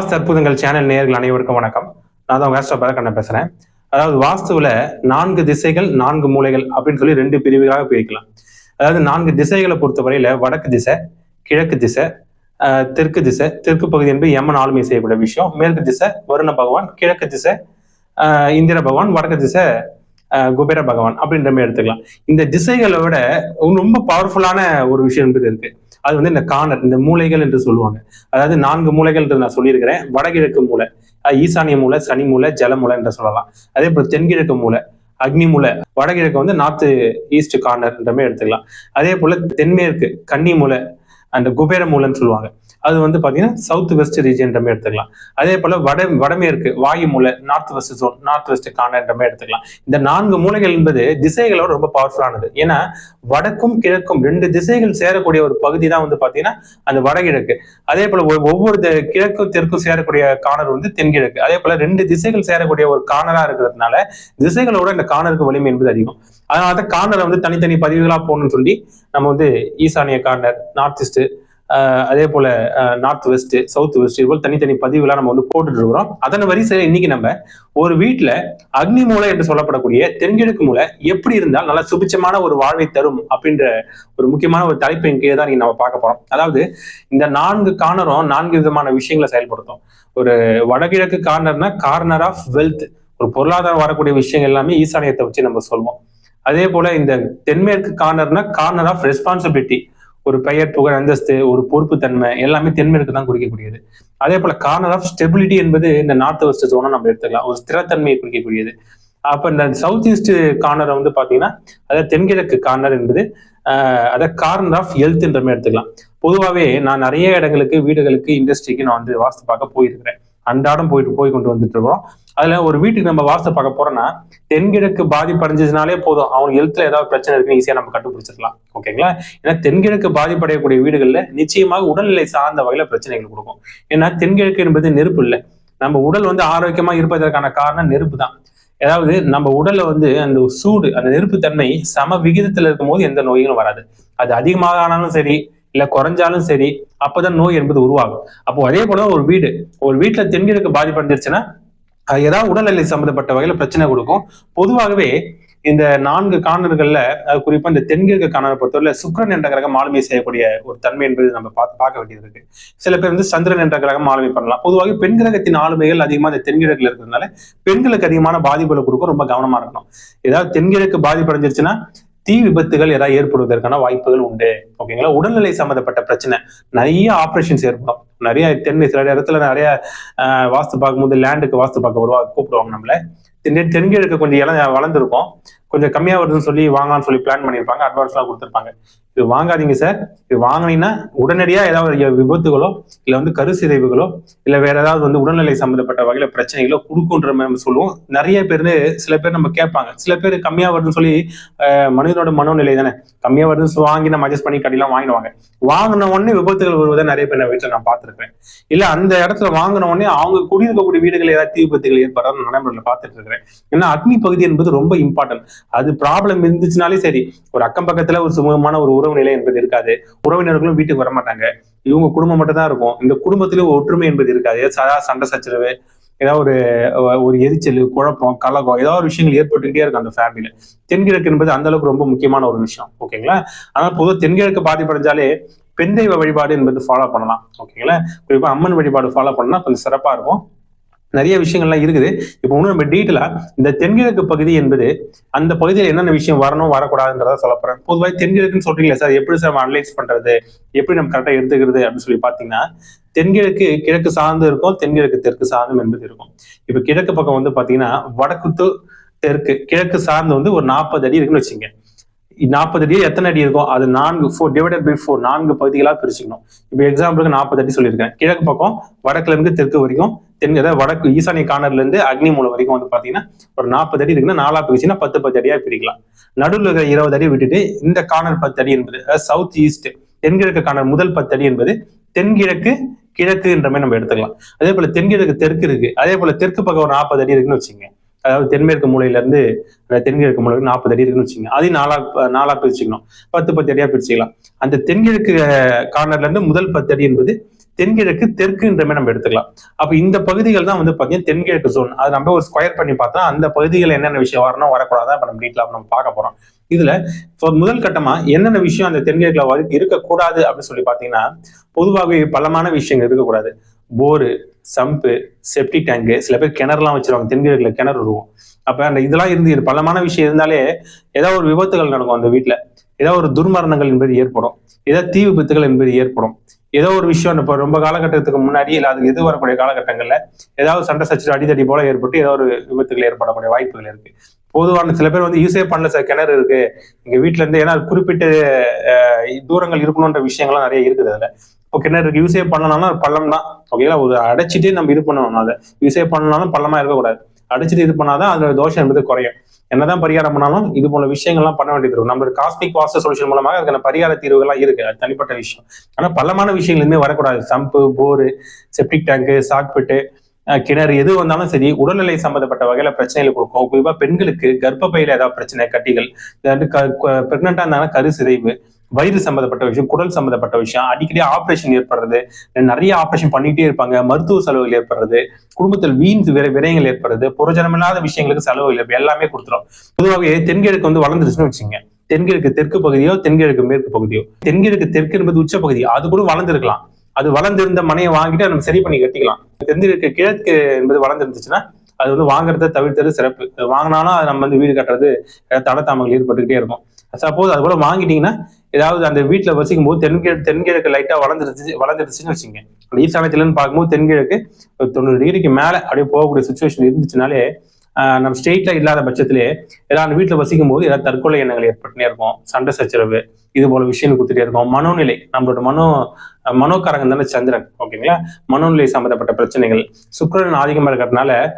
வாஸ்து அற்புதங்கள் சேனல் நேர்கள் அனைவருக்கும் வணக்கம். நான் தான் வேஸ்டா பரக்கண்ண பேசுறேன். அதாவது வாஸ்துவில் நான்கு திசைகள் நான்கு மூலைகள் அப்படின்னு சொல்லி ரெண்டு பிரிவுகளாக பிரிக்கலாம். அதாவது நான்கு திசைகளை பொறுத்தவரையில வடக்கு திசை கிழக்கு திசை தெற்கு திசை தெற்கு பகுதி என்பது யமன் ஆளுமை செய்யக்கூடிய விஷயம். மேற்கு திசை வருண பகவான் கிழக்கு திசை இந்திர பகவான் வடக்கு திசை குபேர பகவான் அப்படின்ற மாதிரி எடுத்துக்கலாம். இந்த திசைகளை விட ரொம்ப பவர்ஃபுல்லான ஒரு விஷயம் என்பது இருக்கு அது வந்து இந்த கானர் இந்த மூலைகள் என்று சொல்லுவாங்க. அதாவது நான்கு மூலைகள் என்று நான் சொல்லியிருக்கிறேன். வடகிழக்கு மூலை ஈசானிய மூலை சனி மூலை ஜல மூலை என்று சொல்லலாம். அதே போல தென்கிழக்கு மூலை அக்னி மூலை வடகிழக்கு வந்து நார்த்து ஈஸ்ட் கார்னர் மாதிரி எடுத்துக்கலாம். அதே போல தென்மேற்கு கன்னி மூலை அந்த குபேர மூலைன்னு சொல்லுவாங்க. அது வந்து பார்த்தீங்கன்னா சவுத் வெஸ்ட் ரீஜன் மாதிரி எடுத்துக்கலாம். அதே போல வட வடமேற்கு வாயு மூலை north west zone north west corner மாதிரி எடுத்துக்கலாம். இந்த நான்கு மூலைகள் என்பது திசைகளோட ரொம்ப பவர்ஃபுல்லானது ஏன்னா வடக்கும் கிழக்கும் ரெண்டு திசைகள் சேரக்கூடிய ஒரு பகுதி தான் வந்து பார்த்தீங்கன்னா அந்த வடகிழக்கு. அதே போல ஒ- ஒவ்வொரு த- கிழக்கும் தெற்கும் சேரக்கூடிய காணர் வந்து தென்கிழக்கு. அதே போல ரெண்டு திசைகள் சேரக்கூடிய ஒரு காணரா இருக்கிறதுனால திசைகளோட இந்த காணருக்கு வலிமை என்பது அதிகம். அதனால தான் காணரை வந்து தனித்தனி பதிவுகளாக போகணும்னு சொல்லி நம்ம வந்து ஈசானிய கார்னர் நார்த் ஈஸ்ட் அதே போல நார்த் வெஸ்ட் சவுத் வெஸ்ட் இது போல தனித்தனி பதிவுகளா நம்ம வந்து போட்டுட்டு இருக்கிறோம். அதன் வரிசையில இன்னைக்கு நம்ம ஒரு வீட்டுல அக்னி மூலை என்று சொல்லப்படக்கூடிய தென்கிழக்கு மூலை எப்படி இருந்தால் நல்லா சுபிச்சமான ஒரு வாழ்வை தரும் அப்படின்ற ஒரு முக்கியமான ஒரு தலைப்பின் கீழே தான் நம்ம பார்க்க போறோம். அதாவது இந்த நான்கு கார்னரும் நான்கு விதமான விஷயங்களை செயல்படுத்தும். ஒரு வடகிழக்கு கார்னர்னா கார்னர் ஆஃப் வெல்த் ஒரு பொருளாதாரம் வரக்கூடிய விஷயங்கள் எல்லாமே ஈசானியத்தை வச்சு நம்ம சொல்லுவோம் அதே போல இந்த தென்மேற்கு கார்னர்னா கார்னர் ஆஃப் ரெஸ்பான்சிபிலிட்டி ஒரு பெயர் புகழ் அந்தஸ்து ஒரு பொறுப்பு தன்மை எல்லாமே தென்மேற்கு தான் குறிக்கக்கூடியது. அதே போல கார்னர் ஆஃப் ஸ்டெபிலிட்டி என்பது இந்த நார்த் வெஸ்ட் ஜோனை நம்ம எடுத்துக்கலாம். ஒரு ஸ்திரத்தன்மையை குறிக்கக்கூடியது. அப்ப இந்த சவுத் ஈஸ்ட் கார்னரை வந்து பாத்தீங்கன்னா அதாவது தென்கிழக்கு கார்னர் என்பது ஆஹ் அதாவது கார்னர் ஆஃப் ஹெல்த்ன்ற மாதிரி எடுத்துக்கலாம். பொதுவாகவே நான் நிறைய இடங்களுக்கு வீடுகளுக்கு இண்டஸ்ட்ரிக்கு நான் வந்து வாஸ்து பார்க்க போயிருக்கிறேன். அன்றாடம் போயிட்டு போய் கொண்டு வந்துட்டு இருக்கோம். அதுல ஒரு வீட்டுக்கு நம்ம வாஸ்து பார்க்க போறோம்னா தென்கிழக்கு பாதிப்படைஞ்சதுனாலே போதும். அவங்க ஹெல்த்ல ஏதாவது பிரச்சனை இருக்குன்னு ஈஸியா நம்ம கண்டுபிடிச்சிடலாம். ஓகேங்களா ஏன்னா தென்கிழக்கு பாதிப்படையக்கூடிய வீடுகள்ல நிச்சயமாக உடல்நிலை சார்ந்த வகையில பிரச்சனைகள் கொடுக்கும். ஏன்னா தென்கிழக்கு என்பது நெருப்பு இல்லை. நம்ம உடல் வந்து ஆரோக்கியமா இருப்பதற்கான காரணம் நெருப்பு தான். அதாவது நம்ம உடல்ல வந்து அந்த சூடு அந்த நெருப்பு தன்மை சம விகிதத்துல இருக்கும்போது எந்த நோய்களும் வராது. அது அதிகமாக ஆனாலும் சரி இல்ல குறைஞ்சாலும் சரி அப்பதான் நோய் என்பது உருவாகும். அப்போ அதே போல ஒரு வீடு ஒரு வீட்டுல தென்கிழக்கு பாதிப்படைஞ்சிருச்சுன்னா ஏதாவது உடல்நிலை சம்பந்தப்பட்ட வகையில பிரச்சனை கொடுக்கும். பொதுவாகவே இந்த நான்கு காணர்கள்ல குறிப்பா இந்த தென்கிழக்கு காணலை பொறுத்தவரை சுக்கிரன் என்ற கிரகம் ஆளுமை செய்யக்கூடிய ஒரு தன்மை என்பது நம்ம பார்த்து பார்க்க வேண்டியது இருக்கு. சில பேர் வந்து சந்திரன் என்ற கிரகம் ஆளுமை பண்ணலாம். பொதுவாக பெண் கிரகத்தின் ஆளுமைகள் அதிகமா இந்த தென்கிழக்குல இருக்கிறதுனால பெண்களுக்கு அதிகமான பாதிப்புகளை கொடுக்கும் ரொம்ப கவனமா இருக்கணும். ஏதாவது தென்கிழக்கு பாதிப்படைஞ்சிருச்சுன்னா தீ விபத்துகள் ஏதாவது ஏற்படுவதற்கான வாய்ப்புகள் உண்டு ஓகேங்களா? உடல்நிலை சம்பந்தப்பட்ட பிரச்சனை. நிறைய ஆப்ரேஷன்ஸ் ஏற்படும். நிறைய தென்னை சில இடத்துல நிறைய ஆஹ், வாஸ்து பார்க்கும்போது லேண்டுக்கு வாஸ்து பார்க்க வருவா கூப்பிடுவாங்க நம்மள. தென் தென்கிழக்கு கொஞ்சம் இளம் வளர்ந்துருக்கும். கொஞ்சம் கம்மியா வருதுன்னு சொல்லி வாங்கலாம்னு சொல்லி பிளான் பண்ணியிருப்பாங்க. அட்வான்ஸ்லாம் கொடுத்துருப்பாங்க. இது வாங்காதீங்க சார் இது வாங்கினீங்கன்னா உடனடியா ஏதாவது விபத்துகளோ இல்ல வந்து கருசிதைவுகளோ இல்ல வேற ஏதாவது வந்து உடல்நிலை சம்பந்தப்பட்ட வகையில பிரச்சனைகளோ கொடுக்குன்ற மாதிரி நம்ம சொல்லுவோம். நிறைய பேர் சில பேர் நம்ம கேட்பாங்க. சில பேர் கம்மியா வருதுன்னு சொல்லி ஆஹ், மனிதனோட மனோநிலை தானே. கம்மியா வருதுன்னு வாங்கி நம்ம அட்ஜஸ்ட் பண்ணி கடையெல்லாம் வாங்கிடுவாங்க. வாங்கின உடனே விபத்துகள் வருவதை நிறைய பேர் நான் வீட்டுல நான் பார்த்திருக்கேன் இல்ல அந்த இடத்துல வாங்கின உடனே அவங்க குடியிருக்கக்கூடிய வீடுகள் ஏதாவது தீ விபத்துகள் ஏற்படுறது நடைமுறையில் பார்த்துட்டு இருக்கிறேன். ஏன்னா அக்னி பகுதி என்பது ரொம்ப இம்பார்ட்டன்ட் அது ப்ராப்ளம் இருந்துச்சுனாலே சரி. ஒரு அக்கம் பக்கத்துல ஒரு சுமூகமான ஒரு உறவு நிலை என்பது இருக்காது. உறவினர்களும் வீட்டுக்கு வர மாட்டாங்க. இவங்க குடும்பம் மட்டும் தான் இருக்கும். இந்த குடும்பத்திலே ஒற்றுமை என்பது இருக்காது. சதா சண்டை சச்சரவு ஏதாவது ஒரு ஒரு எரிச்சல் குழப்பம் கலகம் ஏதாவது ஒரு விஷயங்கள் ஏற்பட்டுக்கிட்டே இருக்கும் அந்த ஃபேமிலியில தென்கிழக்கு என்பது அந்த அளவுக்கு ரொம்ப முக்கியமான ஒரு விஷயம். ஓகேங்களா ஆனால் பொதுவாக தென்கிழக்கு பாதிப்படைஞ்சாலே பெண் தெய்வ வழிபாடு என்பது ஃபாலோ பண்ணலாம். ஓகேங்களா குறிப்பா அம்மன் வழிபாடு ஃபாலோ பண்ணா கொஞ்சம் சிறப்பா இருக்கும். நிறைய விஷயங்கள்லாம் இருக்குது. இப்போ இன்னும் நம்ம டீட்டெயிலா இந்த தென்கிழக்கு பகுதி என்பது அந்த பகுதியில் என்னென்ன விஷயம் வரணும் வரக்கூடாதுன்றத சொல்ல போறேன். பொதுவாக தென்கிழக்குன்னு சொல்றீங்களா சார் எப்படி சார் நம்ம அனலைஸ் பண்றது? எப்படி நம்ம கரெக்டாக எடுத்துக்கிறது அப்படின்னு சொல்லி பார்த்தீங்கன்னா தென்கிழக்கு கிழக்கு சார்ந்து இருக்கும் தென்கிழக்கு தெற்கு சார்ந்தும் என்பது இருக்கும். இப்போ கிழக்கு பக்கம் வந்து பார்த்தீங்கன்னா வடக்கு தெற்கு கிழக்கு சார்ந்து வந்து ஒரு நாற்பது அடி இருக்குன்னு வச்சுங்க நாற்பது அடி எத்தனை அடி இருக்கும் அது நான்கு ஃபோர் டிவைடட் பை ஃபோர் நான்கு பகுதிகளாக பிரிச்சுக்கணும். இப்போ எக்ஸாம்பிளுக்கு நாற்பது அடி சொல்லியிருக்கேன். கிழக்கு பக்கம் வடக்குல இருந்து தெற்கு வரைக்கும் தென் அதாவது வடக்கு ஈசானிய கார்னர்ல இருந்து அக்னி மூலம் வரைக்கும் வந்து பாத்தீங்கன்னா ஒரு நாற்பது அடி இருக்குன்னா நாலா பிரிச்சுன்னா பத்து பத்து அடியா பிரிக்கலாம். நடுவில் இருக்கிற இருபது அடி விட்டுட்டு இந்த கார்னர் பத்து அடி என்பது சவுத் ஈஸ்ட் தென்கிழக்கு கார்னர் முதல் பத்து அடி என்பது தென்கிழக்கு கிழக்கு என்ற மாதிரி நம்ம எடுத்துக்கலாம். அதே போல தென்கிழக்கு தெற்கு இருக்கு. அதே போல தெற்கு பக்கம் ஒரு நாற்பது அடி இருக்குன்னு வச்சுங்க அதாவது தென்மேற்கு மூலையிலேருந்து தென்கிழக்கு மூலைக்கு நாற்பது அடி இருக்குன்னு வச்சுங்க அதையும் நாலா நாலா பிரிச்சுக்கணும். பத்து பத்து அடியாக பிரிச்சுக்கலாம். அந்த தென்கிழக்கு கார்னர்லேருந்து முதல் பத்து அடி என்பது தென்கிழக்கு தெற்குன்ற மாதிரி நம்ம எடுத்துக்கலாம். அப்போ இந்த பகுதிகள் தான் வந்து பார்த்தீங்கன்னா தென்கிழக்கு ஜோன் அது நம்ம ஒரு ஸ்கொயர் பண்ணி பார்த்தா அந்த பகுதிகள் என்னென்ன விஷயம் வரணும் வரக்கூடாதா இப்போ நம்ம டீட்டெயிலாக நம்ம பார்க்க போகிறோம் இதுல இப்போ முதல் கட்டமா என்னென்ன விஷயம் அந்த தென்கிழக்குல இருக்கக்கூடாது அப்படின்னு சொல்லி பாத்தீங்கன்னா பொதுவாகவே பலமான விஷயங்கள் இருக்கக்கூடாது. போரு சம்பு செப்டி டேங்கு சில பேர் கிணறுலாம் வச்சிருவாங்க தென்கிழக்குல கிணறு இருக்கும். அப்போ அந்த இதெல்லாம் இருந்து இது பலமான விஷயம் இருந்தாலே ஏதாவது ஒரு விபத்துகள் நடக்கும் அந்த வீட்டில் ஏதாவது ஒரு துர்மரணங்கள் என்பது ஏற்படும். ஏதாவது தீ விபத்துகள் என்பது ஏற்படும். ஏதோ ஒரு விஷயம் இப்போ ரொம்ப காலகட்டத்துக்கு முன்னாடி இல்லை அது எது வரக்கூடிய காலகட்டங்களில் ஏதாவது சண்டை சச்சு அடிதடி போல ஏற்பட்டு ஏதோ ஒரு விபத்துகள் ஏற்படக்கூடிய வாய்ப்புகள் இருக்கு. பொதுவான சில பேர் வந்து யூஸே பண்ணல சார் கிணறு இருக்கு. எங்க வீட்டுல இருந்து ஏன்னா குறிப்பிட்ட தூரங்கள் இருக்கணுன்ற விஷயங்கள்லாம் நிறைய இருக்குது அதுல. இப்போ கிணறு இருக்கு யூஸே பண்ணனாலும் பள்ளம் தான். ஓகேங்களா ஒரு அடைச்சிட்டு நம்ம இது பண்ணணும் அதை யூஸே பண்ணனாலும் பள்ளமா இருக்கக்கூடாது. அடைச்சிட்டு இது பண்ணாதான் அதோட தோஷம் என்பது குறையும். என்னதான் பரிகாரம் பண்ணாலும் இது போல விஷயங்கள்லாம் பண்ண வேண்டியது இருக்கும். நம்மளோட காஸ்மிக் வாஸ்து சொல்யூஷன் மூலமாக அதுக்கான பரிகார தீர்வுகள்லாம் இருக்கு. அது தனிப்பட்ட விஷயம். ஆனா பள்ளமான விஷயங்கள் எதுவுமே வரக்கூடாது. Sump bore septic tank soak pit கிணறு எது வந்தாலும் சரி உடல்நிலை சம்பந்தப்பட்ட வகையில பிரச்சனைகள் கொடுக்கும். குறிப்பா பெண்களுக்கு கர்ப்பப்பையில ஏதாவது பிரச்சனை கட்டிகள் பிரெக்னண்டா இருந்தாங்கன்னா கரு சிதைவு வயிறு சம்பந்தப்பட்ட விஷயம் குடல் சம்பந்தப்பட்ட விஷயம் அடிக்கடி ஆபரேஷன் ஏற்படுறது நிறைய ஆபரேஷன் பண்ணிட்டே இருப்பாங்க மருத்துவ செலவுகள் ஏற்படுறது குடும்பத்தில் வீண் விரை விரயங்கள் ஏற்படுறது புரோஜனமில்லாத விஷயங்களுக்கு செலவுகள் ஏற்படும் எல்லாமே கொடுத்துரும். பொதுவாகவே தென்கிழக்கு வந்து வளர்ந்துருச்சுன்னு வச்சுங்க தென்கிழக்கு தெற்கு பகுதியோ தென்கிழக்கு மேற்கு பகுதியோ தென்கிழக்கு தெற்கு என்பது உச்ச பகுதி அது கூட வளர்ந்துருக்கலாம். அது வளர்ந்திருந்த மனையை வாங்கிட்டு நம்ம சரி பண்ணி கட்டிக்கலாம். தென்கிழக்கு கிழக்கு என்பது வளர்ந்துருந்துச்சுன்னா அது வந்து வாங்குறத தவிர்த்தது சிறப்பு. வாங்கினாலும் அது நம்ம வந்து வீடு கட்டுறது ஏதாவது தடத்தாமங்கள் ஏற்பட்டுக்கிட்டே இருக்கும். சப்போஸ் அது கூட வாங்கிட்டீங்கன்னா ஏதாவது அந்த வீட்டில் வசிக்கும் போது தென்கிழக்கு தென்கிழக்கு லைட்டாக வளர்ந்துருச்சு வளர்ந்துருச்சுன்னு வச்சுங்க அந்த ஈசானத்துலன்னு பார்க்கும்போது தென்கிழக்கு ஒரு தொண்ணூறு டிகிரிக்கு மேலே அப்படியே போகக்கூடிய சுச்சுவேஷன் இருந்துச்சுனாலே நம்ம ஸ்டேட்ல இல்லாத பட்சத்திலே ஏதாவது வீட்டில் வசிக்கும் போது ஏதாவது தற்கொலை எண்ணங்கள் ஏற்பட்டுனே இருக்கும். சண்டை சச்சரவு இது போல விஷயம் கொடுத்துட்டே இருக்கும். மனோநிலை நம்மளோட மனோ மனோக்காரகம் தானே சந்திரன் ஓகேங்களா? மனோநிலை சம்பந்தப்பட்ட பிரச்சனைகள். சுக்கிரன் ஆதிக்கமாக இருக்கிறதுனால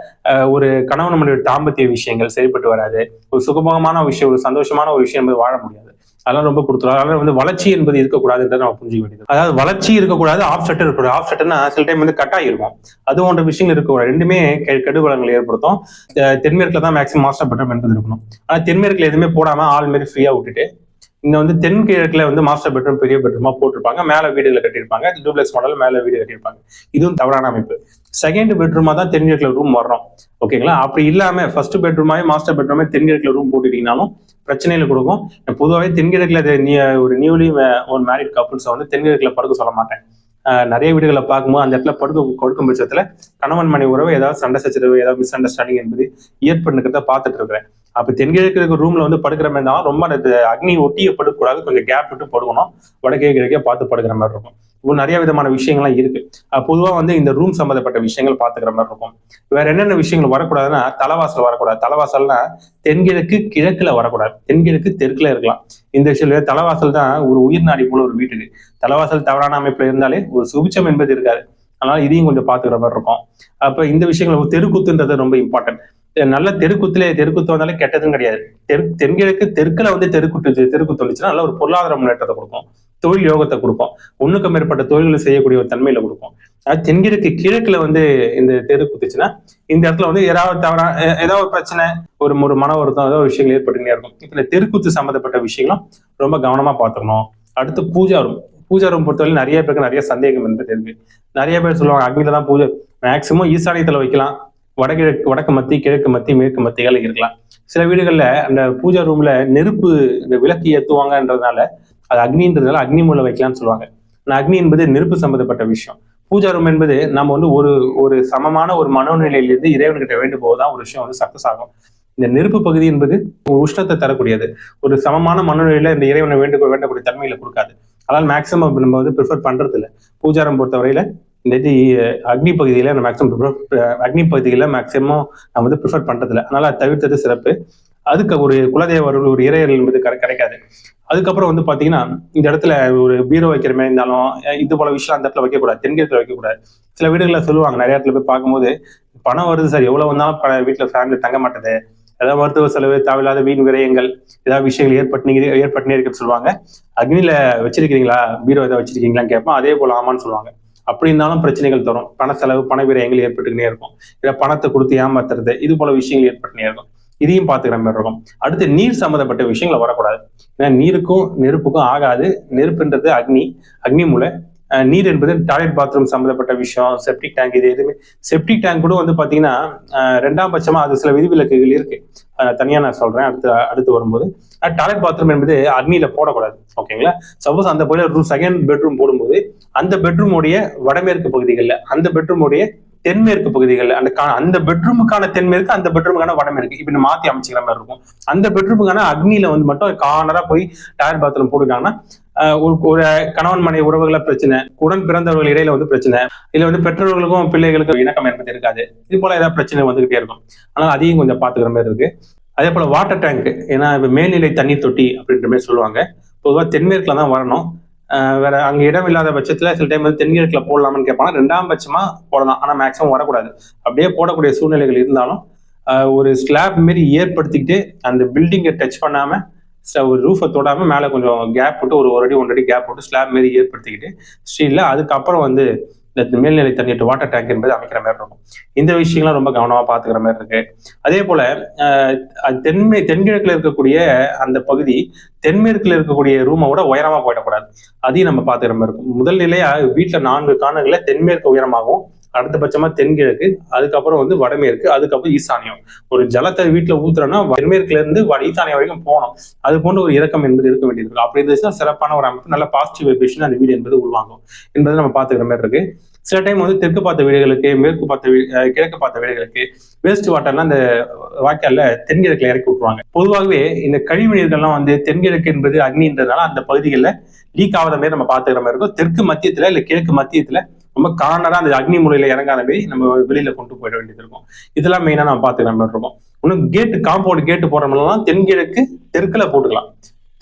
ஒரு கணவன் மனைவி தாம்பத்திய விஷயங்கள் சரிப்பட்டு வராது. ஒரு சுகபகமான விஷயம் ஒரு சந்தோஷமான ஒரு விஷயம் என்பது வாழ முடியாது. அதெல்லாம் ரொம்ப கொடுத்துரும். அதனால வந்து வளர்ச்சி என்பது இருக்கக்கூடாதுன்றதை நம்ம புரிஞ்சுக்க வேண்டியது. அதாவது வளர்ச்சி இருக்கக்கூடாது ஆஃப் செட் இருக்கக்கூடாது. ஆஃப் செட்டர்னா சில டைம் வந்து கட்டாய் இருக்கும் அது போன்ற விஷயங்கள் இருக்கக்கூடாது. ரெண்டுமே கெ- கெடுபலங்களை ஏற்படுத்தும். அஹ் தென்மேற்குல தான் மேக்ஸிமம் மாஸ்டர் பட்டம் என்பது இருக்கணும். ஆனால் தென்மேற்குல எதுவுமே போடாம ஆள் மாரி ஃப்ரீயா விட்டுட்டு இங்க வந்து தென்கிழக்குல வந்து மாஸ்டர் பெட்ரூம் பெரிய பெட்ரூமா போட்டிருப்பாங்க. மேல வீடுகளை கட்டியிருப்பாங்க. டூப்ளெக்ஸ் மாடல் மேல வீடு கட்டியிருப்பாங்க. இதுவும் தவறான அமைப்பு. செகண்ட் பெட்ரூமா தான் தென்கிழக்குல ரூம் வர்றோம். ஓகேங்களா அப்படி இல்லாம ஃபர்ஸ்ட் பெட்ரூமாவே மாஸ்டர் பெட்ரூமே தென்கிழக்குல ரூம் போட்டுட்டீங்கனாலும் பிரச்சனைகள் கொடுக்கும். பொதுவாகவே தென்கிழக்குல ஒரு நியூலி ஒரு மேரிட் கப்புள்ஸை வந்து தென்கிழக்குல படுக்க சொல்ல மாட்டேன். நிறைய வீடுகளை பார்க்கும்போது அந்த இடத்துல படுக்க கொடுக்கும் பட்சத்துல கணவன் மனை உறவு ஏதாவது சண்டை சச்சரவு ஏதாவது மிஸ் அண்டர்ஸ்டாண்டிங் என்பது ஏற்படுறத பார்த்துட்டு இருக்கிறேன். அப்ப தென்கிழக்கு ரூம்ல வந்து படுக்கிற மாதிரி இருந்தாலும் ரொம்ப அந்த அக்னி ஒட்டிய படுக்கக்கூடாது கொஞ்சம் கேப் விட்டு படுக்கணும். வடக்கே கிழக்கே பார்த்து படுக்கிற மாதிரி இருக்கும். இப்போ நிறைய விதமான விஷயங்கள்லாம் இருக்கு. பொதுவாக பொதுவா வந்து இந்த ரூம் சம்பந்தப்பட்ட விஷயங்கள் பார்த்துக்கிற மாதிரி இருக்கும். வேற என்னென்ன விஷயங்கள் வரக்கூடாதுன்னா தலைவாசல் வரக்கூடாது. தலைவாசல்னா தென்கிழக்கு கிழக்குல வரக்கூடாது. தென்கிழக்கு தெற்குல இருக்கலாம். இந்த விஷயத்துல தலைவாசல் தான் ஒரு உயிர் நாடி போல ஒரு வீட்டுக்கு. தலைவாசல் தவறான அமைப்புல இருந்தாலே ஒரு சுபிச்சம் என்பது இருக்காது. அதனால இதையும் கொஞ்சம் பார்த்துக்கிற மாதிரி இருக்கும். அப்ப இந்த விஷயங்கள் தெருக்குத்துன்றது ரொம்ப இம்பார்ட்டன்ட் நல்ல தெருக்குத்துல தெருக்குத்து வந்தாலே கெட்டதும் கிடையாது. தெரு தென்கிழக்கு தெற்குல வந்து தெருக்குட்டு தெருக்குத்து வந்துச்சுன்னா நல்ல ஒரு பொருளாதார முன்னேற்றத்தை கொடுக்கும். தொழில் யோகத்தை கொடுக்கும். ஒண்ணுக்கு மேற்பட்ட தொழில்களை செய்யக்கூடிய ஒரு தன்மையில கொடுக்கும். அது தென்கிழக்கு கிழக்குல வந்து இந்த தெரு குத்துச்சுன்னா இந்த இடத்துல வந்து ஏதாவது தவறா ஏதாவது ஒரு பிரச்சனை ஒரு ஒரு மன வருத்தம் ஏதோ ஒரு விஷயங்கள் ஏற்பட்டுனே இருக்கும். இப்ப இந்த தெருக்குத்து சம்பந்தப்பட்ட விஷயங்களும் ரொம்ப கவனமா பாத்துக்கணும் அடுத்து பூஜா ரூம் பூஜா ரூம் பொறுத்தவரை நிறைய பேருக்கு நிறைய சந்தேகம் இருந்தது இருக்கு. நிறைய பேர் சொல்லுவாங்க அக்னியில தான் பூஜை. மேக்சிமம் ஈசானியத்துல வைக்கலாம். வடகிழக்கு வடக்கு மத்தி கிழக்கு மத்தி மேற்கு மத்திகள் இருக்கலாம். சில வீடுகளில் அந்த பூஜா ரூம்ல நெருப்பு இந்த விளக்கு ஏற்றுவாங்கன்றதுனால அது அக்னின்றதுனால அக்னி மூலம் வைக்கலாம்னு சொல்லுவாங்க. ஆனா அக்னி என்பது நெருப்பு சம்பந்தப்பட்ட விஷயம். பூஜா ரூம் என்பது நம்ம வந்து ஒரு ஒரு சமமான ஒரு மனோநிலையிலிருந்து இறைவன்கிட்ட வேண்டும் போதுதான் ஒரு விஷயம் வந்து சக்சஸ் ஆகும். இந்த நெருப்பு பகுதி என்பது ஒரு உஷ்ணத்தை தரக்கூடியது. ஒரு சமமான மனநிலையில இந்த இறைவனை வேண்டு வேண்டக்கூடிய தன்மையில கொடுக்காது. அதனால மேக்சிமம் நம்ம வந்து ப்ரிஃபர் பண்றது இல்லை பூஜாரம் பொறுத்தவரையில இந்த இது அக்னி பகுதியில் நம்ம மேக்ஸிமம் அக்னி பகுதியில் மேக்ஸிமம் நான் வந்து ப்ரிஃபர் பண்ணுறதில்ல அதனால் அது தவிர்த்தது சிறப்பு. அதுக்கு ஒரு குலதெய்வர்கள் ஒரு இறையர்கள் என்பது கிடைக்காது. அதுக்கப்புறம் வந்து பார்த்தீங்கன்னா இந்த இடத்துல ஒரு பீரோ வைக்கிற மாதிரி இருந்தாலும் இது போல விஷயம் அந்த இடத்துல வைக்கக்கூடாது. தென்கிழத்துல வைக்கக்கூடாது. சில வீடுகளில் சொல்லுவாங்க நிறைய இடத்துல போய் பார்க்கும்போது பணம் வருது சார் எவ்வளோ வந்தாலும் ப- வீட்டில் ஃபேமிலி தங்க மாட்டேது. ஏதாவது மருத்துவ செலவு தேவையில்லாத வீண் விரயங்கள் ஏதாவது விஷயங்கள் ஏற்பட்டு ஏற்பட்டுனே இருக்குன்னு சொல்லுவாங்க. அக்னியில் வச்சிருக்கீங்களா பீரோ ஏதாவது வச்சிருக்கீங்களான்னு கேட்போம். அதே போல் ஆமான்னு சொல்லுவாங்க. அப்படி இருந்தாலும் பிரச்சனைகள் தரும். பண செலவு பண விரயங்கள் ஏற்பட்டுக்கிட்டே இருக்கும். இல்லை பணத்தை கொடுத்து ஏமாத்துறது இது போல விஷயங்கள் ஏற்பட்டுனே இருக்கும். இதையும் பார்த்துக்கிற மாதிரி இருக்கும். அடுத்து நீர் சம்மந்தப்பட்ட விஷயங்களை வரக்கூடாது. ஏன்னா நீருக்கும் நெருப்புக்கும் ஆகாது. நெருப்புன்றது அக்னி அக்னி மூலை நீர் என்பது டாய்லெட் பாத்ரூம் சம்மந்தப்பட்ட விஷயம் செப்டிக் டேங்க் இது எதுவுமே. செப்டிக் டேங்க் கூட வந்து பார்த்தீங்கன்னா ரெண்டாம் பட்சமாக அது சில விதிவிலக்குகள் இருக்கு. தனியாக நான் சொல்றேன் அடுத்து அடுத்து வரும்போது. டாய்லெட் பாத்ரூம் என்பது அக்னியில் போடக்கூடாது ஓகேங்களா? சப்போஸ் அந்த போல ரூம் செகண்ட் பெட்ரூம் போடும்போது அந்த பெட்ரூமுடைய வடமேற்கு பகுதிகளில் அந்த பெட்ரூமுடைய தென்மேற்கு பகுதிகளில் அந்த கா- அந்த பெட்ரூமுக்கான தென்மேற்கு அந்த பெட்ரூமுக்கான வடமேற்கு இப்படி மாத்தி அமைச்சிக்கிற மாதிரி இருக்கும். அந்த பெட்ரூமுக்கான அக்னியில வந்து மட்டும் கார்னரா போய் டாய்லெட் பாத்ரூம் போட்டுட்டாங்கன்னா ஒரு கணவன் மனைவி உறவுகள பிரச்சனை உடன் பிறந்தவர்கள் இடையில வந்து பிரச்சனை இல்ல வந்து பெற்றோர்களுக்கும் பிள்ளைகளுக்கும் இணக்கம் என்பது இருக்காது. இது போல ஏதாவது பிரச்சனை வந்துகிட்டே இருக்கும். ஆனால் அதையும் கொஞ்சம் பாத்துக்கிற மாதிரி இருக்கு. அதே போல வாட்டர் டேங்க் ஏன்னா இப்ப மேல்நிலை தண்ணீர் தொட்டி அப்படின்ற மாதிரி சொல்லுவாங்க. பொதுவாக தென்மேற்குல தான் வரணும். வேற அங்க இடம் இல்லாத பட்சத்துல சில டைம் வந்து தென்கிழக்குல போடலாம்னு கேட்பாங்க ரெண்டாம் பட்சமா போடலாம். ஆனா மேக்ஸிமம் வரக்கூடாது. அப்படியே போடக்கூடிய சூழ்நிலைகள் இருந்தாலும் ஒரு ஸ்லாப் மாரி ஏற்படுத்திக்கிட்டு அந்த பில்டிங்கை டச் பண்ணாம ஒரு ரூஃபை தொடாமல் மேலே கொஞ்சம் கேப் போட்டு ஒரு ஒரு அடி ஒன்றடி அடி கேப் போட்டு ஸ்லாப் மாரி ஏற்படுத்திக்கிட்டு ஸ்டீலில் அதுக்கப்புறம் வந்து இந்த மேல்நிலை தண்ணீர் வாட்டர் டேங்க் என்பது அமைக்கிற மாதிரி இருக்கும். இந்த விஷயங்கள்லாம் ரொம்ப கவனமா பார்த்துக்கிற மாதிரி இருக்கு. அதே போல ஆஹ் தென்மே தென்கிழக்கில் இருக்கக்கூடிய அந்த பகுதி தென்மேற்கில் இருக்கக்கூடிய ரூமை விட உயரமாக போயிடக்கூடாது. அதையும் நம்ம பாத்துக்கிற மாதிரி இருக்கும். முதல் நிலையாக வீட்டில் நான்கு காணங்களில் தென்மேற்கு உயரமாகவும் அடுத்தபட்சமா தென்கிழக்கு அதுக்கப்புறம் வந்து வடமேற்கு அதுக்கப்புறம் ஈசானியம். ஒரு ஜலத்தை வீட்டுல ஊத்துறோம்னா தென்மேற்குல இருந்து வட ஈசானியம் வரைக்கும் போகணும். அது போன்ற ஒரு இறக்கம் என்பது இருக்க வேண்டியது அப்படி இருந்துச்சுன்னா சிறப்பான ஒரு அமைப்பு நல்ல பாசிட்டிவ் வைப்ரேஷன் அந்த வீடு என்பது உள்வாங்கும் என்பதை நம்ம பாத்துக்கிற மாதிரி இருக்கு. சில டைம் வந்து தெற்கு பார்த்த வீடுகளுக்கு மேற்கு பார்த்த வீ- கிழக்கு பார்த்த வீடுகளுக்கு வேஸ்ட் வாட்டர்லாம் அந்த வாய்க்காலில் தென்கிழக்குல இறக்கி விட்டுருவாங்க. பொதுவாகவே இந்த கழிவு நீர்கள்லாம் வந்து தென்கிழக்கு என்பது அக்னின்றதுனால அந்த பகுதிகளில் லீக் ஆகாத மாதிரி நம்ம பாத்துக்கிற மாதிரி இருக்கும். தெற்கு மத்தியத்துல இல்ல கிழக்கு மத்தியத்துல ரொம்ப கார்னரா அந்த அக்னி முறையில இறங்காத நம்ம வெளியில கொண்டு போயிட வேண்டியது இருக்கும். இதெல்லாம் மெயினா நம்ம பாத்துக்கிற மாதிரி இருக்கும். இன்னும் கேட்டு காம்பவுண்ட் கேட்டு போடுறோம்லாம் தென்கிழக்கு தெற்குல போட்டுக்கலாம்.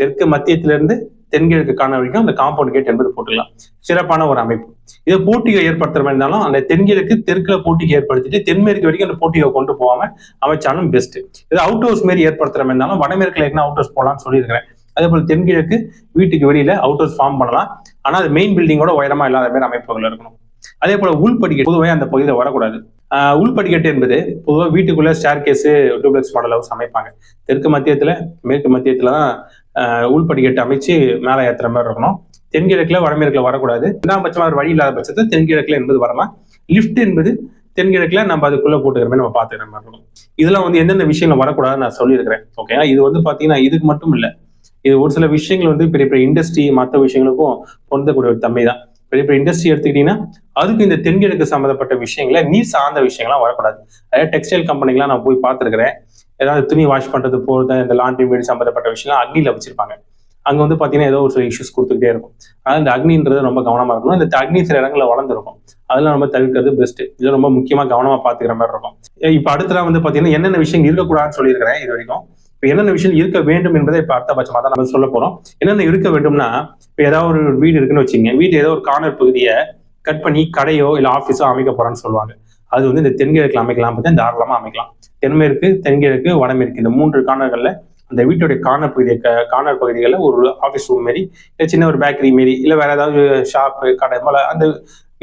தெற்கு மத்தியத்துல இருந்து தென்கிழக்கு காண வரைக்கும் அந்த காம்பவுண்ட் கேட் என்பது போட்டுக்கலாம். சிறப்பான ஒரு அமைப்பு. இதை போட்டியை ஏற்படுத்துற மாதிரி இருந்தாலும் அந்த தென்கிழக்கு தெற்குல போட்டியை ஏற்படுத்திட்டு தென்மேற்கு வரைக்கும் அந்த போட்டியை கொண்டு போகாம அமைச்சாலும் பெஸ்ட் இது அவுட் ஹவுஸ் மாரி ஏற்படுத்துற மாதிரி இருந்தாலும் வடமேற்குல என்ன அவுட் ஹவுஸ் போகலாம்னு சொல்லியிருக்கிறேன். அதே போல தென்கிழக்கு வீட்டுக்கு வெளியில அவுட் ஹவுஸ் ஃபார்ம் பண்ணலாம். ஆனா அது மெயின் பில்டிங்கோட உயரமா இல்லாத மாதிரி அமைப்புகள் இருக்கணும். அதே போல உள்படிக்கட்டு பொதுவாக அந்த பகுதியில் வரக்கூடாது. உள்படிக்கட்டு என்பது பொதுவாக வீட்டுக்குள்ள staircase duplex model house அமைப்பாங்க. தெற்கு மத்தியத்தில் மேற்கு மத்தியத்தில் தான் உள்படிக்கட்டு அமைச்சு மேலே ஏற்றுற மாதிரி இருக்கணும். தென்கிழக்கில் வடமேற்குல வரக்கூடாது. இரண்டாம் பட்சமாக ஒரு வழி இல்லாத பட்சத்தில் தென்கிழக்கில் என்பது வரலாம். லிஃப்ட் என்பது தென்கிழக்கில் நம்ம அதுக்குள்ளே போட்டுக்கிற மாதிரி நம்ம பார்த்துக்கிற மாதிரி இருக்கும் இதெல்லாம் வந்து எந்தெந்த விஷயங்கள் வரக்கூடாதுன்னு நான் சொல்லியிருக்கிறேன். ஓகேங்களா இது வந்து பார்த்தீங்கன்னா இதுக்கு மட்டும் இல்லை. இது ஒரு சில விஷயங்கள் வந்து பெரிய பெரிய இண்டஸ்ட்ரி மற்ற விஷயங்களுக்கும் பொருந்தக்கூடிய ஒரு தன்மை தான் பெரிய பெரிய இண்டஸ்ட்ரி எடுத்துக்கிட்டீங்கன்னா அதுக்கு இந்த தென்கிழக்கு சம்மந்தப்பட்ட விஷயங்களை நீர் சார்ந்த விஷயங்கள்லாம் வரக்கூடாது. அதாவது டெக்ஸ்டைல் கம்பெனிலாம் நான் போய் பார்த்துருக்கிறேன். ஏதாவது துணி வாஷ் பண்றது போறது இந்த லாண்ட்ரி வீடு சம்மந்தப்பட்ட விஷயம்லாம் அக்னியில் வச்சிருப்பாங்க. அங்க வந்து பாத்தீங்கன்னா ஏதோ ஒரு சில இஷ்யூஸ் கொடுத்துக்கிட்டே இருக்கும். அதனால இந்த அக்னின்றது ரொம்ப கவனமா இருக்கணும். இந்த அக்னி சில இடங்களில் வளர்ந்துருக்கும். அதெல்லாம் நம்ம தவிர்க்கிறது பெஸ்ட் இது ரொம்ப முக்கியமா கவனமா பாத்துக்கிற மாதிரி இருக்கும். இப்போ அடுத்தலாம் வந்து பார்த்தீங்கன்னா என்னென்ன விஷயம் இருக்கக்கூடாதுன்னு சொல்லியிருக்கிறேன் இது வரைக்கும். இப்போ என்னென்ன விஷயம் இருக்க வேண்டும் என்பதை இப்ப அர்த்தபட்சமா தான் நம்ம சொல்ல போறோம். என்னென்ன இருக்க வேண்டும்னா இப்ப ஏதாவது ஒரு வீடு இருக்குன்னு வச்சுங்க வீட்டு ஏதோ ஒரு கார்னர் பகுதியை கட் பண்ணி கடையோ இல்ல ஆபீஸோ அமைக்க போறான்னு சொல்லுவாங்க. அது வந்து இந்த தென்கிழக்கு அமைக்கலாம் பார்த்தீங்கன்னா தாராளமா அமைக்கலாம். தென்மேற்கு தென்கிழக்கு வடமேற்கு இந்த மூன்று கார்னர்கள்ல அந்த வீட்டுடைய கார்னர் பகுதியை கார்னர் பகுதிகளில் ஒரு ஆஃபீஸ் ரூம் மாரி இல்லை சின்ன ஒரு பேக்கரி மாரி இல்லை வேற ஏதாவது ஷாப்பு கடை மலை அந்த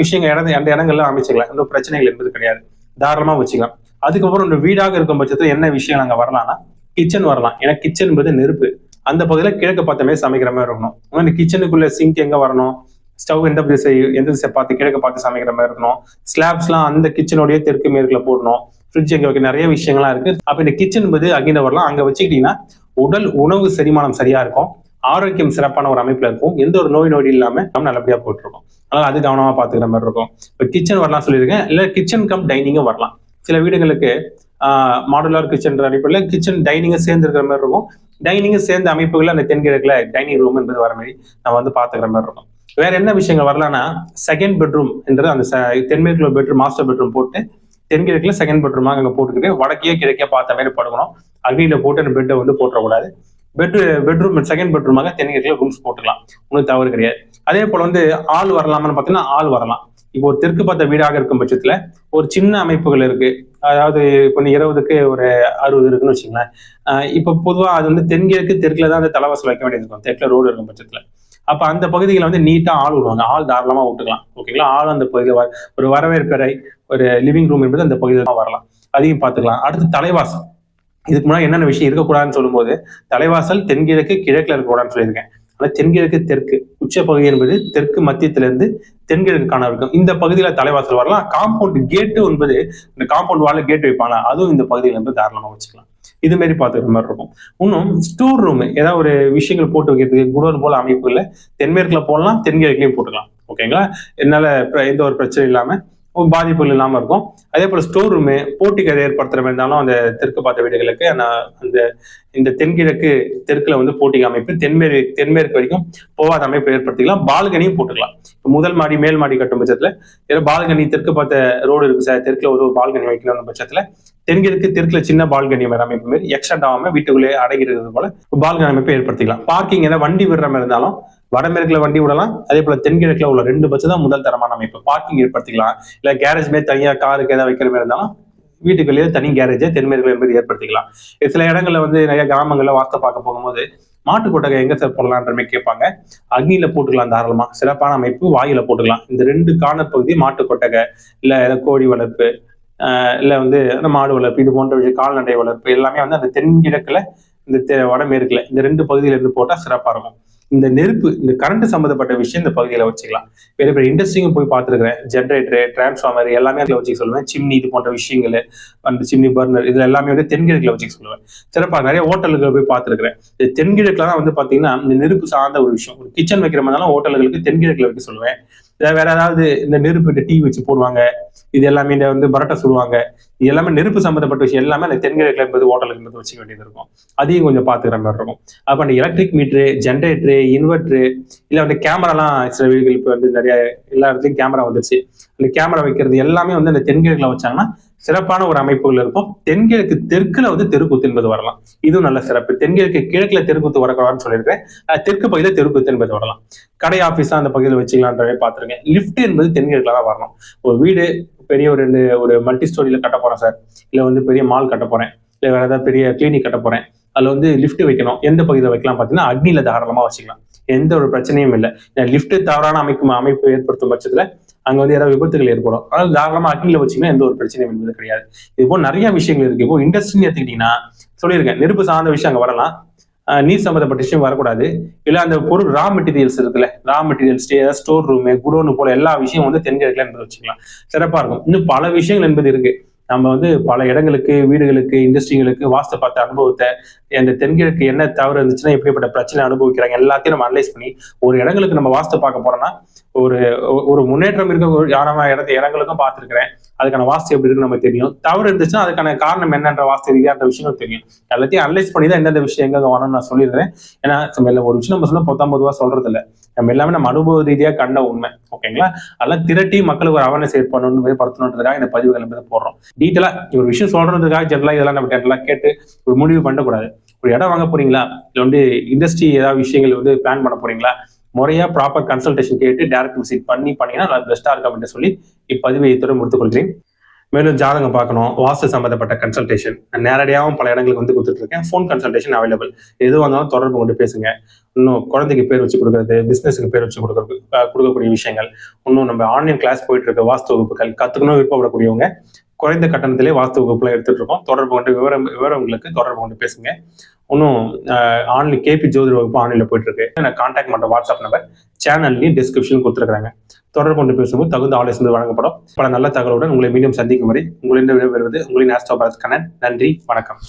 விஷயங்கள் இடம் அந்த இடங்கள்ல அமைச்சிக்கலாம். எந்த பிரச்சனைகள் என்பது கிடையாது. தாராளமா வச்சுக்கலாம். அதுக்கப்புறம் இந்த வீடாக இருக்கும் பட்சத்தில் என்ன விஷயம் நாங்கள் வரலாம்னா கிச்சன் வரலாம். ஏன்னா கிச்சன் என்பது நெருப்பு. அந்த பகுதியில் கிழக்கு பார்த்த மாதிரி சமைக்கிற மாதிரி இருக்கணும். இந்த கிச்சனுக்குள்ள சிங்க் எங்க வரணும்? ஸ்டவ் எந்த திசை எந்த திசை பார்த்து கிழக்கு பார்த்து சமைக்கிற மாதிரி இருக்கணும்? ஸ்லாப்ஸ்லாம் அந்த கிச்சனுடைய தெற்கு மேற்குல போடணும். ஃப்ரிட்ஜ் எங்க வைக்க நிறைய விஷயங்கள்லாம் இருக்கு. அப்ப இந்த கிச்சன் என்பது அங்கிட்ட வரலாம். அங்க வச்சுக்கிட்டீங்கன்னா உடல் உணவு செரிமானம் சரியா இருக்கும். ஆரோக்கியம் சிறப்பான ஒரு அமைப்புல இருக்கும். எந்த ஒரு நோய் நொடி இல்லாம நம்ம நல்லபடியா போட்டிருக்கோம். அதனால அது கவனமா பாத்துக்கிற மாதிரி இருக்கும். இப்போ கிச்சன் வரலாம் சொல்லியிருக்கேன். இல்ல கிச்சன் கம் டைனிங்கும் வரலாம். சில வீடுகளுக்கு மாடுலார் கிச்சன் அடிப்படையில் கிச்சன் டைனிங்கை சேர்ந்து இருக்கிற மாதிரி இருக்கும். டைனிங்கை சேர்ந்த அமைப்புகள் அந்த தென்கிழக்கில் டைனிங் ரூம் என்பது வர மாதிரி நம்ம வந்து பார்த்துக்கிற மாதிரி இருக்கும். வேற என்ன விஷயங்கள் வரலாம்னா செகண்ட் பெட்ரூம் என்றது அந்த ச- தென்மேற்குல பெட்ரூம் மாஸ்டர் பெட்ரூம் போட்டு தென்கிழக்குல செகண்ட் பெட்ரூமாக அங்கே போட்டுக்கிட்டு வடக்கே கிழக்கே பார்த்த மாதிரி படுக்கணும். அக்னியில் போட்டு அந்த பெட்டை வந்து போட்டுறக்கூடாது பெட் பெட்ரூம் செகண்ட் பெட்ரூமாக தென்கிழக்கில் ரூம்ஸ் போட்டுக்கலாம். ஒன்றும் தவறு கிடையாது. அதே போல் வந்து ஆள் வரலாமான்னு பார்த்தீங்கன்னா ஆள் வரலாம். இப்போ ஒரு தெற்கு பார்த்த வீடாக இருக்கும் பட்சத்தில் ஒரு சின்ன அமைப்புகள் இருக்கு. அதாவது இப்போ இருபதுக்கு ஒரு அறுபது இருக்குன்னு வச்சுங்களேன் இப்போ பொதுவாக அது வந்து தென்கிழக்கு தெற்குல தான் அந்த தலைவாசல் வைக்க வேண்டியது இருக்கும். தெற்குல ரோடு இருக்கும் பட்சத்தில். அப்போ அந்த பகுதிகளை வந்து நீட்டாக ஆள் விடுவாங்க. ஆள் தாராளமாக விட்டுக்கலாம். ஓகேங்களா ஆள் அந்த பகுதியில் வர- ஒரு வரவேற்பறை ஒரு லிவிங் ரூம் என்பது அந்த பகுதியில் தான் வரலாம். அதையும் பார்த்துக்கலாம். அடுத்து தலைவாசல். இதுக்கு முன்னாடி என்னென்ன விஷயம் இருக்கக்கூடாதுன்னு சொல்லும்போது தலைவாசல் தென்கிழக்கு கிழக்கில் இருக்கக்கூடாதுன்னு சொல்லியிருக்கேன். ஆனால் தென்கிழக்கு தெற்கு உச்ச பகுதி என்பது தெற்கு மத்தியத்திலிருந்து தென்கிழக்கு காண இருக்கும். இந்த பகுதியில தலைவாசல் வரலாம். காம்பவுண்ட் கேட்டு என்பது இந்த காம்பவுண்ட் வாழ கேட் வைப்பாங்க. அதுவும் இந்த பகுதியில இருந்து தாராளமாக வச்சுக்கலாம். இது மாதிரி பார்த்துக்கிற மாதிரி இருக்கும். இன்னும் ஸ்டோர் ரூம் ஏதாவது ஒரு விஷயங்கள் போட்டு வைக்கிறதுக்கு குடோன் போல அமைப்புல தென்மேற்குல போடலாம் தென்கிழக்குலயும் போட்டுக்கலாம். ஓகேங்களா? என்னால எந்த ஒரு பிரச்சனையும் இல்லாம பாதிப்புகள் இல்லாம இருக்கும். அதே போல ஸ்டோர் ரூமு போட்டிக்கரை ஏற்படுத்துற மாதிரி இருந்தாலும் அந்த தெற்கு பார்த்த வீடுகளுக்கு நான் அந்த இந்த தென்கிழக்கு தெற்குல வந்து போட்டிக்கு அமைப்பு தென்மேற்கு தென்மேற்கு வரைக்கும் போகாத அமைப்பு ஏற்படுத்திக்கலாம். பால்கனியும் போட்டுக்கலாம். இப்போ முதல் மாடி மேல் மாடி கட்டும் பட்சத்துல ஏதோ பால்கனி தெற்கு பார்த்த ரோடு இருக்கு சார் தெற்குல ஒரு பால்கனி வைக்கணும் பட்சத்துல தென்கிழக்கு தெற்குல சின்ன பால்கனி மாதிரி அமைப்பு மாதிரி எக்ஸ்டெண்ட் ஆகாம வீட்டுக்குள்ளே அடங்கிறது போல பால்கனி அமைப்பை ஏற்படுத்திக்கலாம். பார்க்கிங் ஏதாவது வண்டி விடுற மாதிரி இருந்தாலும் வடமேற்குல வண்டி விடலாம். அதே போல தென்கிழக்குல உள்ள ரெண்டு பட்சம் தான் முதல் தரமான அமைப்பு. பார்க்கிங் ஏற்படுத்திக்கலாம். இல்ல கேரேஜ் மாதிரி தனியா காருக்கு ஏதாவது வைக்கிற மாதிரி இருந்தாலும் வீட்டுக்குள்ளேயே தனி கேரேஜை தென்மேற்கு என்பது ஏற்படுத்திக்கலாம். சில இடங்கள்ல வந்து நிறைய கிராமங்கள்ல வாஸ்தை பார்க்க போகும்போது மாட்டு கொட்டகை எங்க சார் போடலான்ற மாதிரி கேட்பாங்க. அக்னியில போட்டுக்கலாம் தாராளமா. சிறப்பான அமைப்பு. வாயில போட்டுக்கலாம். இந்த ரெண்டு காண பகுதி மாட்டு கொட்டகை இல்ல ஏதாவது கோழி வளர்ப்பு இல்லை இல்ல வந்து அந்த மாடு வளர்ப்பு இது போன்ற விஷயம் கால்நடை வளர்ப்பு எல்லாமே வந்து அந்த தென்கிழக்குல இந்த தெ- வடமேற்குல இந்த ரெண்டு பகுதியில இருந்து போட்டா சிறப்பா இருக்கும். இந்த நெருப்பு இந்த கரண்ட் சம்பந்தப்பட்ட விஷயம் இந்த பகுதியில வச்சுக்கலாம். பெரிய பெரிய இண்டஸ்ட்ரியும் போய் பார்த்துருக்கிறேன். ஜென்ரேட்டர் டிரான்ஸ்ஃபார்மர் எல்லாமே அதில் வச்சுக்க சொல்லுவேன். சிம்னி இது போன்ற விஷயங்கள் அந்த சிம்னி பர்னர் இதுல எல்லாமே வந்து தென்கிழக்கில் வச்சுக்க சொல்லுவேன். சிறப்பாக நிறைய ஹோட்டலுக்கு போய் பார்த்துருக்கிறேன். இந்த தென்கிழக்கில் தான் வந்து பார்த்தீங்கன்னா இந்த நெருப்பு சார்ந்த ஒரு விஷயம். ஒரு கிச்சன் வைக்கிற மாதிரிலாம் ஹோட்டல்களுக்கு தென்கிழக்கில் வைக்க சொல்லுவேன். வேற ஏதாவது இந்த நெருப்பு இந்த டீ வச்சு போடுவாங்க இது எல்லாமே இந்த வந்து பரோட்டா சுடுவாங்க இது எல்லாமே நெருப்பு சம்பந்தப்பட்ட விஷயம் எல்லாமே அந்த தென்கிழக்குல என்பது ஹோட்டல் என்பது வச்சுக்க வேண்டியது இருக்கும். அதையும் கொஞ்சம் பாத்துக்கிற மாதிரி இருக்கும். அப்ப அந்த எலக்ட்ரிக் மீட்ரு ஜென்ரேட்டரு இன்வெர்ட்ரு இல்ல வந்து கேமராலாம் சில வீடுகள் இப்போ வந்து நிறைய எல்லா இடத்துலயும் கேமரா வந்துருச்சு. அந்த கேமரா வைக்கிறது எல்லாமே வந்து அந்த தென்கிழக்குல வச்சாங்கன்னா சிறப்பான ஒரு அமைப்புகள் இருக்கும். தென்கிழக்கு தெற்குல வந்து தெருக்கூத்து என்பது வரலாம். இதுவும் நல்ல சிறப்பு. தென்கிழக்கு கிழக்குல தெருக்கூத்து வரக்கூடாதுன்னு சொல்லியிருக்கேன் தெற்கு பகுதியில தெருக்கூத்து என்பது வரலாம். கடை ஆபீஸா அந்த பகுதியில் வச்சுக்கலான்றவே பார்த்துருக்கேன். லிப்ட் என்பது தென்கிழக்குல தான் வரணும். ஒரு வீடு பெரிய ஒரு ரெண்டு ஒரு மல்டி ஸ்டோரியில கட்ட போறேன் சார். இல்ல வந்து பெரிய மால் கட்ட போறேன். இல்ல வேற ஏதாவது பெரிய கிளினிக் கட்ட போறேன். அதுல வந்து லிஃப்ட் வைக்கணும். எந்த பகுதியில் வைக்கலாம் பார்த்தீங்கன்னா அக்னியில தாராளமா வச்சுக்கலாம். எந்த ஒரு பிரச்சனையும் இல்லை. லிஃப்ட் தவறான அமைக்கும் அமைப்பு ஏற்படுத்தும் பட்சத்துல அங்க வந்து ஏதாவது விபத்துகள் ஏற்படும். அதாவது தாராளமா அக்னியில் வச்சீங்கன்னா எந்த ஒரு பிரச்சனையும் என்பது கிடையாது. இது போல் நிறைய விஷயங்கள் இருக்கு. இப்போ இண்டஸ்ட்ரின்னு எடுத்துக்கிட்டீங்கன்னா சொல்லியிருக்கேன். நெருப்பு சார்ந்த விஷயம் அங்க வரலாம். நீர் சம்பந்தப்பட்ட விஷயம் வரக்கூடாது. இல்ல அந்த பொருள் ரா மெட்டீரியல்ஸ் இருக்குல்ல raw materials store room godown போல எல்லா விஷயம் வந்து தென்கிழக்கில் என்பது வச்சுக்கலாம். சிறப்பா இருக்கும். இன்னும் பல விஷயங்கள் என்பது இருக்கு. நம்ம வந்து பல இடங்களுக்கு வீடுகளுக்கு இண்டஸ்ட்ரிகளுக்கு வாஸ்து பார்த்த அனுபவத்தை அந்த தென்கிழக்கு என்ன தவறு இருந்துச்சுன்னா எப்படிப்பட்ட பிரச்சனை அனுபவிக்கிறாங்க எல்லாத்தையும் நம்ம அனலைஸ் பண்ணி ஒரு இடங்களுக்கு நம்ம வாஸ்து பார்க்க போறோம்னா ஒரு ஒரு முன்னேற்றம் இருக்க ஒரு இடத்த இடங்களுக்கும் பார்த்துருக்கிறேன். அதுக்கான வாஸ்து எப்படி இருக்குன்னு நம்ம தெரியும். தவறு இருந்துச்சுன்னா அதுக்கான காரணம் என்னன்ற வாஸ்து ரீதியான விஷயங்கள் தெரியும். எல்லாத்தையும் அனலைஸ் பண்ணி தான் எந்தெந்த விஷயம் எங்க வரணும்னு நான் சொல்லிடுறேன். ஏன்னா ஒரு விஷயம் நம்ம சொன்னா பத்தொன்பது ரூபா சொல்றது இல்லை நம்ம எல்லாமே நம்ம அனுபவ ரீதியாக கண்ட உண்மை ஓகேங்களா? அதெல்லாம் திரட்டி மக்களுக்கு ஒரு அவேர்னஸ் ஏற்படணும் படுத்தணுன்றதுக்காக இந்த பதிவுகள் போடுறோம். டீட்டெயிலாக ஒரு விஷயம் சொல்றதுக்காக ஜென்ரலாக இதெல்லாம் நம்ம ஜென்ரலா கேட்டு ஒரு முடிவு பண்ணக்கூடாது. ஒரு இடம் வாங்க போறீங்களா? இல்லை வந்து இண்டஸ்ட்ரி ஏதாவது விஷயங்கள் வந்து பிளான் பண்ண போறீங்களா? முறையாக ப்ராப்பர் கன்சல்டேஷன் கேட்டு டேரக்ட் விசிட் பண்ணி பண்ணீங்கன்னா நல்லா பெஸ்ட்டாக இருக்கும் அப்படின்னு சொல்லி இப்பதிவை இத்துடன் முடித்துக் கொள்கிறேன். மேலும் ஜாதகம் பார்க்கணும். வாஸ்து சம்பந்தப்பட்ட கன்சல்டேஷன் நேரடியாகவும் பல இடங்களுக்கு வந்து கொடுத்துட்டு இருக்கேன் ஃபோன் கன்சல்டேஷன் அவைலபிள் எது வந்தாலும் தொடர்பு கொண்டு பேசுங்க. இன்னும் குழந்தைக்கு பேர் வச்சு கொடுக்கறது பிஸ்னஸுக்கு பேர் வச்சு கொடுக்கறது கொடுக்கக்கூடிய விஷயங்கள். இன்னும் நம்ம ஆன்லைன் கிளாஸ் போயிட்டு இருக்க வாஸ்து வகுப்புகள் கற்றுக்கணும் விருப்பப்படக்கூடியவங்க குறைந்த கட்டணத்திலே வாஸ்து வகுப்புலாம் எடுத்துட்டு இருக்கோம் தொடர்பு கொண்டு விவரம் விவரங்களுக்கு தொடர்பு கொண்டு பேசுங்க. இன்னும் ஆன்லைன் கேபி ஜோதிட வகுப்பு ஆன்லைன்ல போயிட்டு இருக்கு நான் கான்டாக்ட் பண்ணுற வாட்ஸ்அப் நம்பர் சேனல்லையும் டிஸ்கிரிப்ஷன் கொடுத்துருக்காங்க தொடர்பு கொண்டு பேசும்போது தகுந்த ஆலோசனை வழங்கப்படும். பல நல்ல தகவலுடன் உங்களை மீண்டும் சந்திக்கும் வரை உங்களிடம் விடைபெறுவது உங்களின் ஆஸ்ட்ரோபாரத் கண்ணன் நன்றி வணக்கம்.